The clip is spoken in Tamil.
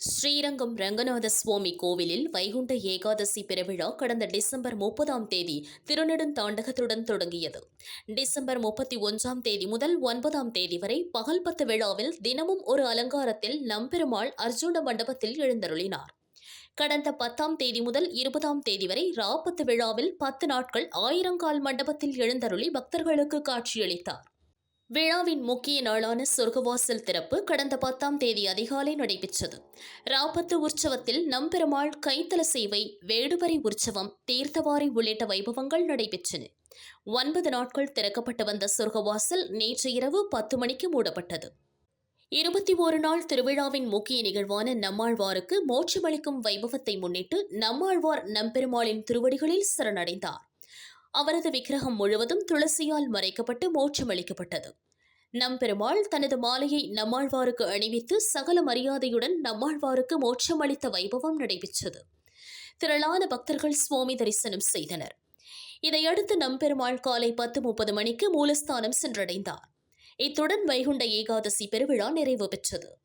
ஸ்ரீரங்கம் ரங்கநாத சுவாமி கோவிலில் வைகுண்ட ஏகாதசி பெருவிழா கடந்த டிசம்பர் முப்பதாம் தேதி திருநெடுந்தாண்டகத்துடன் தொடங்கியது. டிசம்பர் முப்பத்தி ஒன்றாம் தேதி முதல் ஒன்பதாம் தேதி வரை பகல் பத்து விழாவில் தினமும் ஒரு அலங்காரத்தில் நம்பெருமாள் அர்ஜுன மண்டபத்தில் எழுந்தருளினார். கடந்த பத்தாம் தேதி முதல் இருபதாம் தேதி வரை ராப்பத்து விழாவில் பத்து நாட்கள் ஆயிரங்கால் மண்டபத்தில் எழுந்தருளி பக்தர்களுக்கு காட்சியளித்தார். விழாவின் முக்கிய நாளான சொர்க்கவாசல் திறப்பு கடந்த பத்தாம் தேதி அதிகாலை நடைபெற்றது. ராபத்து உற்சவத்தில் நம்பெருமாள் கைத்தல சேவை வேடுபரி உற்சவம் தீர்த்தவாரி உள்ளிட்ட வைபவங்கள் நடைபெற்றன. ஒன்பது நாட்கள் திறக்கப்பட்டு வந்த சொர்க்கவாசல் நேற்று இரவு பத்து மணிக்கு மூடப்பட்டது. இருபத்தி ஒரு நாள் திருவிழாவின் முக்கிய நிகழ்வான நம்மாழ்வாருக்கு மோட்சமளிக்கும் வைபவத்தை முன்னிட்டு நம்மாழ்வார் நம்பெருமாளின் திருவடிகளில் சரணடைந்தார். அவரது விக்கிரகம் முழுவதும் துளசியால் மறைக்கப்பட்டு மோட்சமளிக்கப்பட்டது. நம்பெருமாள் தனது மாலையை நம்மாழ்வாருக்கு அணிவித்து சகல மரியாதையுடன் நம்மாழ்வாருக்கு மோட்சமளித்த வைபவம் நடைபெற்றது. திரளான பக்தர்கள் சுவாமி தரிசனம் செய்தனர். இதையடுத்து நம்பெருமாள் காலை பத்து முப்பது மணிக்கு மூலஸ்தானம் சென்றடைந்தார். இத்துடன் வைகுண்ட ஏகாதசி பெருவிழா நிறைவு பெற்றது.